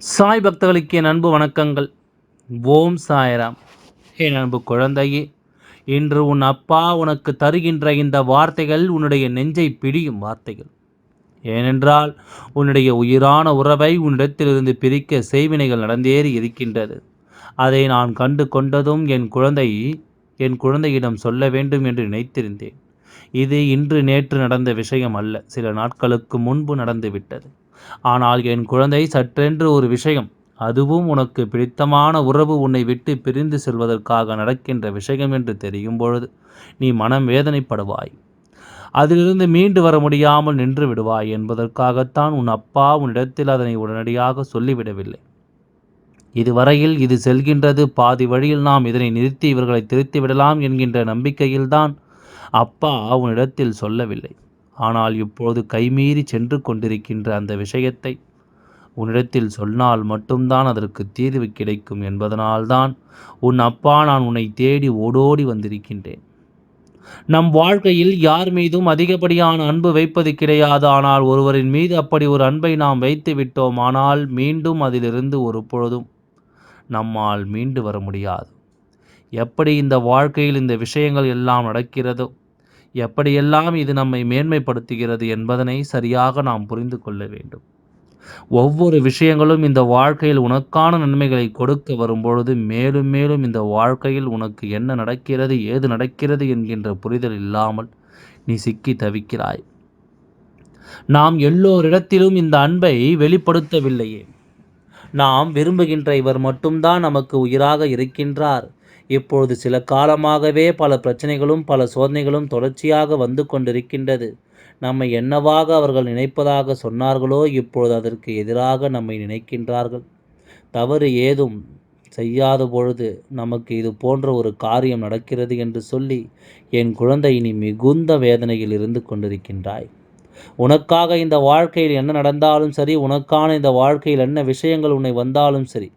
சாய் பக்தர்களுக்கு என் அன்பு வணக்கங்கள். ஓம் சாய்ராம். என் அன்பு குழந்தையே இன்று உன் அப்பா உனக்கு தருகின்ற இந்த வார்த்தைகள் உன்னுடைய நெஞ்சை பிடியும் வார்த்தைகள். ஏனென்றால் உன்னுடைய உயிரான உறவை உன்னிடத்திலிருந்து பிரிக்க செய்வினைகள் நடந்தேறி இருக்கின்றது. அதை நான் கண்டு கொண்டதும் என் குழந்தை என் குழந்தையிடம் சொல்ல வேண்டும் என்று நினைத்திருந்தேன். இது இன்று நேற்று நடந்த விஷயம் அல்ல சில நாட்களுக்கு முன்பு நடந்துவிட்டது. ஆனால் என் குழந்தை சற்றென்று ஒரு விஷயம். அதுவும் உனக்கு பிடித்தமான உறவு உன்னை விட்டு பிரிந்து செல்வதற்காக நடக்கின்ற விஷயம் என்று தெரியும் பொழுது நீ மனம் வேதனைப்படுவாய். அதிலிருந்து மீண்டு வர முடியாமல் நின்று விடுவாய் என்பதற்காகத்தான் உன் அப்பா உன்னிடத்தில் அதனை உடனடியாக சொல்லிவிடவில்லை. இதுவரையில் இது செல்கின்றது. பாதி வழியில் நாம் இதனை நிறுத்தி இவர்களை திருத்தி விடலாம் என்கின்ற நம்பிக்கையில்தான் அப்பா உன்னிடத்தில் சொல்லவில்லை. ஆனால் இப்போது கைமீறி சென்று கொண்டிருக்கின்ற அந்த விஷயத்தை உன்னிடத்தில் சொன்னால் மட்டும்தான் அதற்கு தீர்வு கிடைக்கும் என்பதனால்தான் உன் அப்பா நான் உன்னை தேடி ஓடோடி வந்திருக்கின்றேன். நம் வாழ்க்கையில் யார் மீதும் அதிகப்படியான அன்பு வைப்பது கிடையாது. ஆனால் ஒருவரின் மீது அப்படி ஒரு அன்பை நாம் வைத்து விட்டோம். ஆனால் மீண்டும் அதிலிருந்து ஒரு பொழுதும் நம்மால் மீண்டு வர முடியாது. எப்படி இந்த வாழ்க்கையில் இந்த விஷயங்கள் எல்லாம் நடக்கிறதோ எப்படியெல்லாம் இது நம்மை மேன்மைப்படுத்துகிறது என்பதனை சரியாக நாம் புரிந்து கொள்ள வேண்டும். ஒவ்வொரு விஷயங்களும் இந்த வாழ்க்கையில் உனக்கான நன்மைகளை கொடுக்க வரும்பொழுது மேலும் மேலும் இந்த வாழ்க்கையில் உனக்கு என்ன நடக்கிறது ஏது நடக்கிறது என்கின்ற புரிதல் இல்லாமல் நீ சிக்கி தவிக்கிறாய். நாம் எல்லோரிடத்திலும் இந்த அன்பை வெளிப்படுத்தவில்லையே. நாம் விரும்புகின்ற இவர் மட்டும்தான் நமக்கு உயிராக இருக்கின்றார். இப்பொழுது சில காலமாகவே பல பிரச்சனைகளும் பல சோதனைகளும் தொடர்ச்சியாக வந்து கொண்டிருக்கின்றது. நம்மை என்னவாக அவர்கள் நினைப்பதாக சொன்னார்களோ இப்பொழுது அதற்கு எதிராக நம்மை நினைக்கின்றார்கள். தவறு ஏதும் செய்யாத பொழுது நமக்கு இது போன்ற ஒரு காரியம் நடக்கிறது என்று சொல்லி என் குழந்தை நீ மிகுந்த வேதனையில் இருந்து கொண்டிருக்கின்றாய். உனக்காக இந்த வாழ்க்கையில் என்ன நடந்தாலும் சரி உனக்கான இந்த வாழ்க்கையில் என்ன விஷயங்கள் உன்னை வந்தாலும் சரி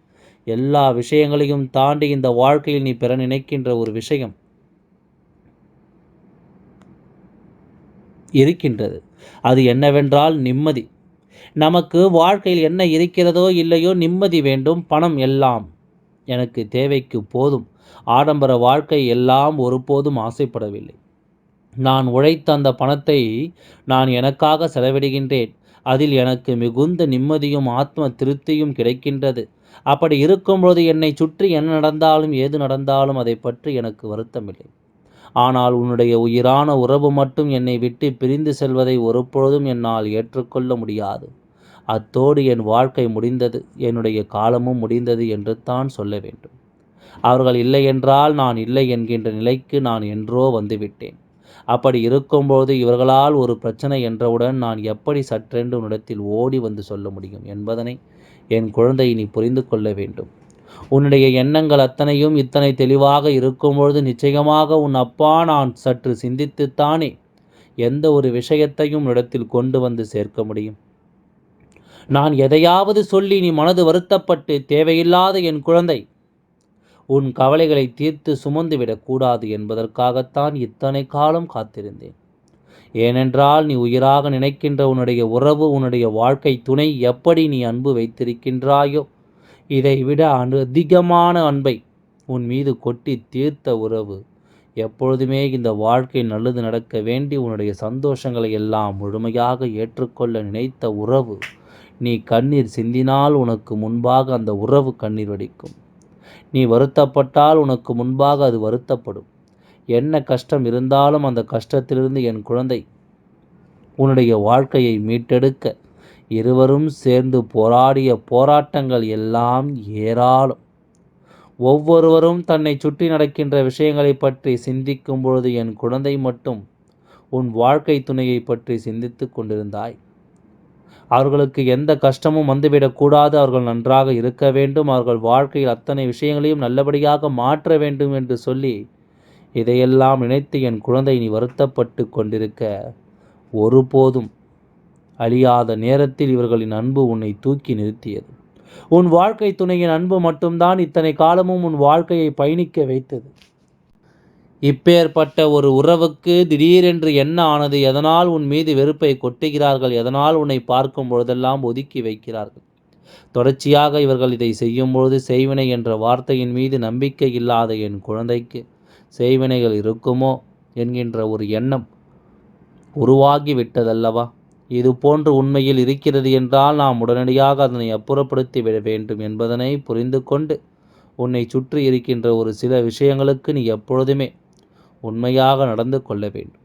எல்லா விஷயங்களையும் தாண்டி இந்த வாழ்க்கையில் நீ பெற நினைக்கின்ற ஒரு விஷயம் இருக்கின்றது. அது என்னவென்றால் நிம்மதி. நமக்கு வாழ்க்கையில் என்ன இருக்கிறதோ இல்லையோ நிம்மதி வேண்டும் பணம் எல்லாம் எனக்கு தேவைக்கு போதும். ஆடம்பர வாழ்க்கை எல்லாம் ஒருபோதும் ஆசைப்படவில்லை. நான் உழைத்த அந்த பணத்தை நான் எனக்காக செலவிடுகின்றேன். அதில் எனக்கு மிகுந்த நிம்மதியும் ஆத்ம திருப்தியும் கிடைக்கின்றது. அப்படி இருக்கும்பொழுது என்னை சுற்றி என்ன நடந்தாலும் ஏது நடந்தாலும் அதை பற்றி எனக்கு வருத்தமில்லை. ஆனால் உன்னுடைய உயிரான உறவு மட்டும் என்னை விட்டு பிரிந்து செல்வதை ஒருபொழுதும் என்னால் ஏற்றுக்கொள்ள முடியாது. அத்தோடு என் வாழ்க்கை முடிந்தது என்னுடைய காலமும் முடிந்தது என்று தான் சொல்ல வேண்டும். அவர்கள் இல்லை என்றால் நான் இல்லை என்கின்ற நிலைக்கு நான் என்றோ வந்துவிட்டேன். அப்படி இருக்கும்போது இவர்களால் ஒரு பிரச்சனை என்றவுடன் நான் எப்படி சற்றென்று உன்னிடத்தில் ஓடி வந்து சொல்ல முடியும் என்பதனை என் குழந்தை நீ புரிந்து கொள்ள வேண்டும். உன்னுடைய எண்ணங்கள் அத்தனையும் இத்தனை தெளிவாக இருக்கும்பொழுது நிச்சயமாக உன் அப்பா நான் சற்று சிந்தித்துத்தானே எந்த ஒரு விஷயத்தையும் இடத்தில் கொண்டு வந்து சேர்க்க முடியும். நான் எதையாவது சொல்லி நீ மனது வருத்தப்பட்டு தேவையில்லாத என் குழந்தை உன் கவலைகளை தீர்த்து சுமந்து விடக்கூடாது என்பதற்காகத்தான் இத்தனை காலம் காத்திருந்தேன். ஏனென்றால் நீ உயிராக நினைக்கின்ற உன்னுடைய உறவு உன்னுடைய வாழ்க்கை துணை எப்படி நீ அன்பு வைத்திருக்கின்றாயோ இதை விட அதிகமான அன்பை உன் மீது கொட்டி தீர்த்த உறவு எப்பொழுதுமே இந்த வாழ்க்கை நல்லது நடக்க வேண்டி உன்னுடைய சந்தோஷங்களை எல்லாம் முழுமையாக ஏற்றுக்கொள்ள நினைத்த உறவு நீ கண்ணீர் சிந்தினால் உனக்கு முன்பாக அந்த உறவு கண்ணீர் வடிக்கும். நீ வருத்தப்பட்டால் உனக்கு முன்பாக அது வருத்தப்படும். என்ன கஷ்டம் இருந்தாலும் அந்த கஷ்டத்திலிருந்து என் குழந்தை உன்னுடைய வாழ்க்கையை மீட்டெடுக்க. இருவரும் சேர்ந்து போராடிய போராட்டங்கள் எல்லாம் ஏராளம். ஒவ்வொருவரும் தன்னை சுற்றி நடக்கின்ற விஷயங்களை பற்றி சிந்திக்கும் பொழுது என் குழந்தை மட்டும் உன் வாழ்க்கை துணையை பற்றி சிந்தித்து கொண்டிருந்தாய். அவர்களுக்கு எந்த கஷ்டமும் வந்துவிடக்கூடாது அவர்கள் நன்றாக இருக்க வேண்டும். அவர்கள் வாழ்க்கையில் அத்தனை விஷயங்களையும் நல்லபடியாக மாற்ற வேண்டும் என்று சொல்லி இதையெல்லாம் நினைத்து என் குழந்தை நீ வருத்தப்பட்டு கொண்டிருக்க ஒருபோதும் அழியாத நேரத்தில் இவர்களின் அன்பு உன்னை தூக்கி நிறுத்தியது. உன் வாழ்க்கை துணையின் அன்பு மட்டும்தான் இத்தனை காலமும் உன் வாழ்க்கையை பயணிக்க வைத்தது. இப்பேற்பட்ட ஒரு உறவுக்கு திடீரென்று என்ன ஆனது? எதனால் உன் மீது வெறுப்பை கொட்டுகிறார்கள்? எதனால் உன்னை பார்க்கும் பொழுதெல்லாம் ஒதுக்கி வைக்கிறார்கள்? தொடர்ச்சியாக இவர்கள் இதை செய்யும்பொழுது செய்வினை என்ற வார்த்தையின் மீது நம்பிக்கை இல்லாத என் குழந்தைக்கு செய்வினைகள் இருக்குமோ? என்கின்ற ஒரு எண்ணம் உருவாகி விட்டதல்லவா இது போன்று உண்மையில் இருக்கிறது என்றால் நாம் உடனடியாக அதனை அப்புறப்படுத்தி விட வேண்டும் என்பதனை புரிந்து கொண்டு உன்னை சுற்றி இருக்கின்ற ஒரு சில விஷயங்களுக்கு நீ எப்பொழுதுமே உண்மையாக நடந்து கொள்ள வேண்டும்.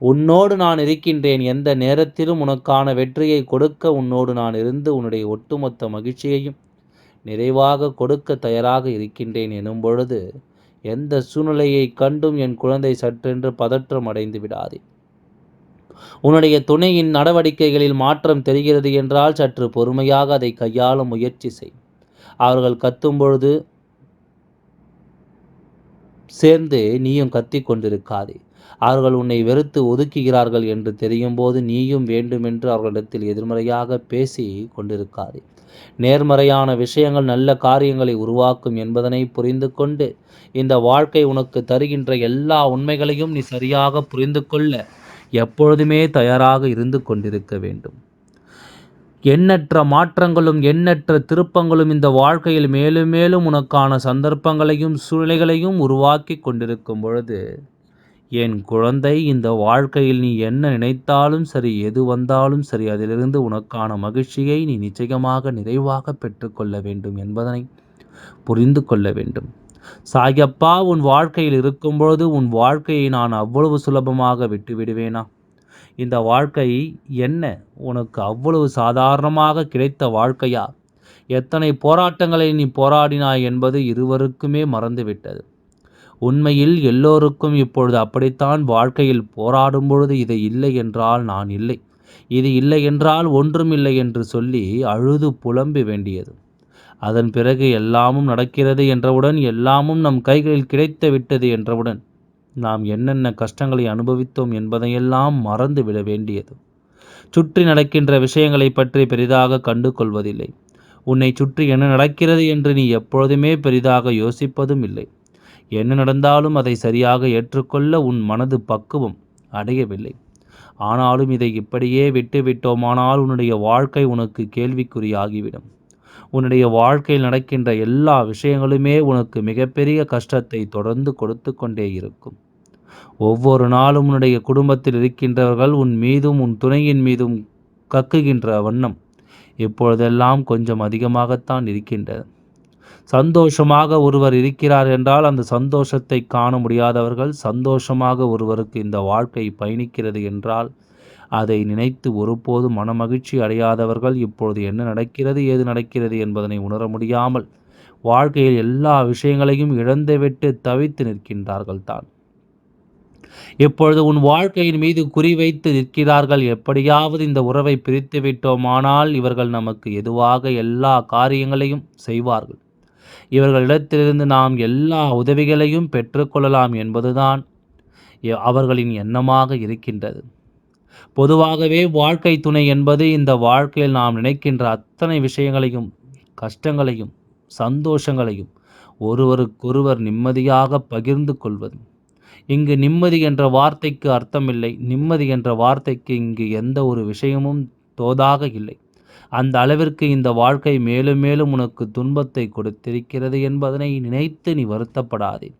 உன்னோடு நான் இருக்கின்றேன் எந்த நேரத்திலும் உனக்கான வெற்றியை கொடுக்க உன்னோடு நான் இருந்து உன்னுடைய ஒட்டுமொத்த மகிழ்ச்சியையும் நிறைவாக கொடுக்க தயாராக இருக்கின்றேன் எனும் பொழுது எந்த சூழ்நிலையை கண்டும் என் குழந்தை சற்றென்று பதற்றம் அடைந்து விடாதே. உன்னுடைய துணையின் நடவடிக்கைகளில் மாற்றம் தெரிகிறது என்றால் சற்று பொறுமையாக அதை கையாள முயற்சி செய். அவர்கள் கத்தும் பொழுது சேர்ந்து நீயும் கத்தி கொண்டிருக்காதே. அவர்கள் உன்னை வெறுத்து ஒதுக்குகிறார்கள் என்று தெரியும் போது நீயும் வேண்டுமென்று அவர்களிடத்தில் எதிர்மறையாக பேசி கொண்டிருக்காதே. நேர்மறையான விஷயங்கள் நல்ல காரியங்களை உருவாக்கும் என்பதனை புரிந்து கொண்டு இந்த வாழ்க்கை உனக்கு தருகின்ற எல்லா உண்மைகளையும் நீ சரியாக புரிந்து கொள்ள எப்பொழுதுமே தயாராக இருந்து கொண்டிருக்க வேண்டும். எண்ணற்ற மாற்றங்களும் எண்ணற்ற திருப்பங்களும் இந்த வாழ்க்கையில் மேலும் மேலும் உனக்கான சந்தர்ப்பங்களையும் சூழ்நிலைகளையும் உருவாக்கி கொண்டிருக்கும் பொழுது என் குழந்தை இந்த வாழ்க்கையில் நீ என்ன நினைத்தாலும் சரி எது வந்தாலும் சரி அதிலிருந்து உனக்கான மகிழ்ச்சியை நீ நிச்சயமாக நிறைவாக பெற்றுக்கொள்ள வேண்டும் என்பதனை புரிந்து கொள்ள வேண்டும். சாயப்பா உன் வாழ்க்கையில் இருக்கும்பொழுது உன் வாழ்க்கையை நான் அவ்வளவு சுலபமாக விட்டுவிடுவேனா? இந்த வாழ்க்கை என்ன? உனக்கு அவ்வளவு சாதாரணமாக கிடைத்த வாழ்க்கையா? எத்தனை போராட்டங்களை நீ போராடினாய் என்பது இருவருக்குமே மறந்துவிட்டது. உண்மையில் எல்லோருக்கும் இப்பொழுது அப்படித்தான் வாழ்க்கையில் போராடும் பொழுது இது இல்லை என்றால் நான் இல்லை. இது இல்லை என்றால் ஒன்றும் இல்லை என்று சொல்லி அழுது புலம்பி வேண்டியது. அதன் பிறகு எல்லாமும் நடக்கிறது என்றவுடன் எல்லாமும் நம் கைகளில் கிடைத்து விட்டது என்றவுடன் நாம் என்னென்ன கஷ்டங்களை அனுபவித்தோம் என்பதையெல்லாம் மறந்து விட வேண்டியது. சுற்றி நடக்கின்ற விஷயங்களை பற்றி பெரிதாக கண்டு கொள்வதில்லை உன்னை சுற்றி என்ன நடக்கிறது என்று நீ எப்பொழுதுமே பெரிதாக யோசிப்பதும் இல்லை. என்ன நடந்தாலும் அதை சரியாக ஏற்றுக்கொள்ள உன் மனது பக்குவம் அடையவில்லை. ஆனாலும் இதை இப்படியே விட்டுவிட்டோமானால் உன்னுடைய வாழ்க்கை உனக்கு கேள்விக்குறியாகிவிடும். உன்னுடைய வாழ்க்கையில் நடக்கின்ற எல்லா விஷயங்களுமே உனக்கு மிகப்பெரிய கஷ்டத்தை தொடர்ந்து கொடுத்து கொண்டே இருக்கும். ஒவ்வொரு நாளும் உன்னுடைய குடும்பத்தில் இருக்கின்றவர்கள் உன் மீதும் உன் துணையின் மீதும் கக்குகின்ற வண்ணம் இப்பொழுதெல்லாம் கொஞ்சம் அதிகமாகத்தான் இருக்கின்றது. சந்தோஷமாக ஒருவர் இருக்கிறார் என்றால் அந்த சந்தோஷத்தை காண முடியாதவர்கள் சந்தோஷமாக ஒருவருக்கு இந்த வாழ்க்கை பயணிக்கிறது என்றால் அதை நினைத்து ஒருபோதும் மனமகிழ்ச்சி அடையாதவர்கள் இப்பொழுது என்ன நடக்கிறது ஏது நடக்கிறது என்பதனை உணர முடியாமல் வாழ்க்கையில் எல்லா விஷயங்களையும் இழந்துவிட்டு தவித்து நிற்கின்றார்கள் தான் இப்பொழுது உன் வாழ்க்கையின் மீது குறிவைத்து நிற்கிறார்கள். எப்படியாவது இந்த உறவை பிரித்து விட்டோமானால் இவர்கள் நமக்கு எதுவாக எல்லா காரியங்களையும் செய்வார்கள். இவர்களிடத்திலிருந்து நாம் எல்லா உதவிகளையும் பெற்றுக்கொள்ளலாம் என்பதுதான் அவர்களின் எண்ணமாக இருக்கின்றது. பொதுவாகவே வாழ்க்கை துணை என்பது இந்த வாழ்க்கையில் நாம் நினைக்கின்ற அத்தனை விஷயங்களையும் கஷ்டங்களையும் சந்தோஷங்களையும் ஒருவருக்கொருவர் நிம்மதியாக பகிர்ந்து கொள்வது. இங்கு நிம்மதி என்ற வார்த்தைக்கு அர்த்தமில்லை. நிம்மதி என்ற வார்த்தைக்கு இங்கு எந்த ஒரு விஷயமும் தோதாக இல்லை. அந்த அளவிற்கு இந்த வாழ்க்கை மேலும் மேலும் உனக்கு துன்பத்தை கொடுத்திருக்கிறது என்பதனை நினைத்து நீ வருத்தப்படாதே.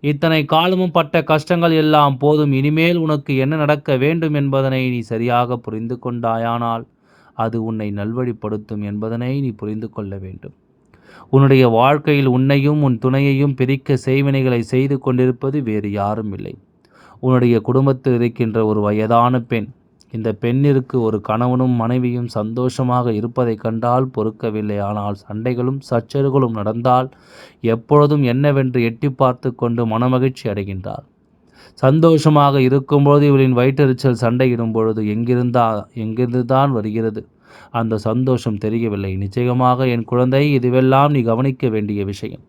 இத்தனை காலமும் பட்ட கஷ்டங்கள் எல்லாம் போதும். இனிமேல் உனக்கு என்ன நடக்க வேண்டும் என்பதனை நீ சரியாக புரிந்து கொண்டாயானால் அது உன்னை நல்வழிப்படுத்தும் என்பதனை நீ புரிந்து கொள்ள வேண்டும். உன்னுடைய வாழ்க்கையில் உன்னையும் உன் துணையையும் பிரிக்க செய்வினைகளை செய்து கொண்டிருப்பது வேறு யாரும் இல்லை. உன்னுடைய குடும்பத்தில் இருக்கின்ற ஒரு வயதான பெண் இந்த பெண்ணிற்கு ஒரு கணவனும் மனைவியும் சந்தோஷமாக இருப்பதை கண்டால் பொறுக்கவில்லை. ஆனால் சண்டைகளும் சச்சரவுகளும் நடந்தால் எப்பொழுதும் என்னவென்று எட்டி பார்த்து கொண்டு மனமகிழ்ச்சி அடைகின்றார் சந்தோஷமாக இருக்கும்பொழுது இவளின் வயிற்றெரிச்சல் சண்டையிடும் பொழுது எங்கிருந்தா எங்கிருந்து தான் வருகிறது? அந்த சந்தோஷம் தெரியவில்லை நிச்சயமாக என் குழந்தை இதுவெல்லாம் நீ கவனிக்க வேண்டிய விஷயம்.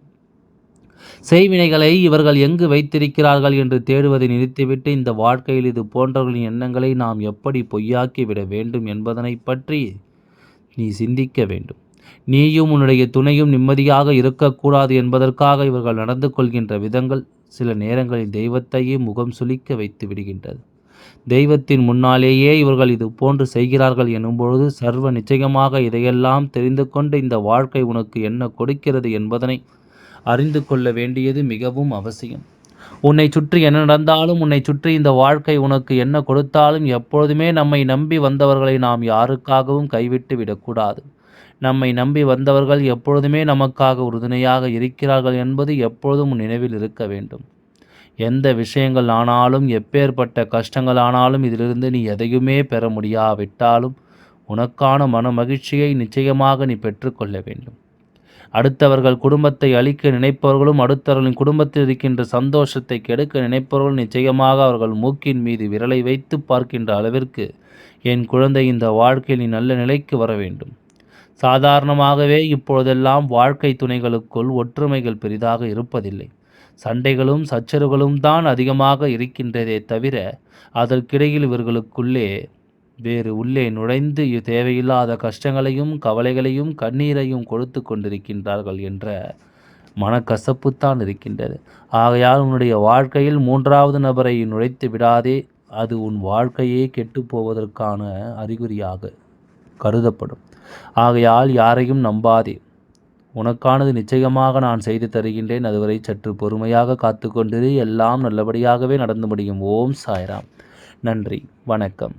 செய்வினைகளை இவர்கள் எங்கு வைத்திருக்கிறார்கள் என்று தேடுவதை நிறுத்திவிட்டு இந்த வாழ்க்கையில் இது போன்றவர்களின் எண்ணங்களை நாம் எப்படி பொய்யாக்கிவிட வேண்டும் என்பதனை பற்றி நீ சிந்திக்க வேண்டும். நீயும் உன்னுடைய துணையும் நிம்மதியாக இருக்கக்கூடாது என்பதற்காக இவர்கள் நடந்து கொள்கின்ற விதங்கள் சில நேரங்களில் தெய்வத்தையே முகம் சுளிக்க வைத்து விடுகின்றது. தெய்வத்தின் முன்னாலேயே இவர்கள் இது போன்று செய்கிறார்கள் எனும்பொழுது சர்வ நிச்சயமாக இதையெல்லாம் தெரிந்து கொண்டு இந்த வாழ்க்கை உனக்கு என்ன கொடுக்கிறது என்பதனை அறிந்து கொள்ள வேண்டியது மிகவும் அவசியம். உன்னை சுற்றி என்ன நடந்தாலும் உன்னை சுற்றி இந்த வாழ்க்கை உனக்கு என்ன கொடுத்தாலும் எப்பொழுதுமே நம்மை நம்பி வந்தவர்களை நாம் யாருக்காகவும் கைவிட்டு விடக்கூடாது. நம்மை நம்பி வந்தவர்கள் எப்பொழுதுமே நமக்காக உறுதுணையாக இருக்கிறார்கள் என்பது எப்பொழுதும் நினைவில் இருக்க வேண்டும். எந்த விஷயங்கள் ஆனாலும் எப்பேற்பட்ட கஷ்டங்கள் ஆனாலும் இதிலிருந்து நீ எதையுமே பெற முடியாவிட்டாலும் உனக்கான மன மகிழ்ச்சியை நிச்சயமாக நீ பெற்றுக்கொள்ள வேண்டும். அடுத்தவர்கள் குடும்பத்தை அழிக்க நினைப்பவர்களும் அடுத்தவர்களின் குடும்பத்தில் இருக்கின்ற சந்தோஷத்தை கெடுக்க நினைப்பவர்கள் நிச்சயமாக அவர்கள் மூக்கின் மீது விரலை வைத்து பார்க்கின்ற அளவிற்கு என் குழந்தை இந்த வாழ்க்கையில் நீ நல்ல நிலைக்கு வர வேண்டும். சாதாரணமாகவே இப்பொழுதெல்லாம் வாழ்க்கை துணைகளுக்குள் ஒற்றுமைகள் பெரிதாக இருப்பதில்லை. சண்டைகளும் சச்சரவுகளும் தான் அதிகமாக இருக்கின்றதே தவிர அதற்கிடையில் இவர்களுக்குள்ளே வேறு உள்ளே நுழைந்து தேவையில்லாத கஷ்டங்களையும் கவலைகளையும் கண்ணீரையும் கொடுத்து கொண்டிருக்கின்றார்கள் என்ற மனக்கசப்புத்தான் இருக்கின்றது. ஆகையால் உன்னுடைய வாழ்க்கையில் மூன்றாவது நபரை நுழைத்து விடாதே அது உன் வாழ்க்கையே கெட்டுப்போவதற்கான அறிகுறியாக கருதப்படும். ஆகையால் யாரையும் நம்பாதே. உனக்கானது நிச்சயமாக நான் செய்து தருகின்றேன். அதுவரை சற்று பொறுமையாக காத்து கொண்டிரு எல்லாம் நல்லபடியாகவே நடந்து முடியும். ஓம் சாய்ராம். நன்றி. வணக்கம்.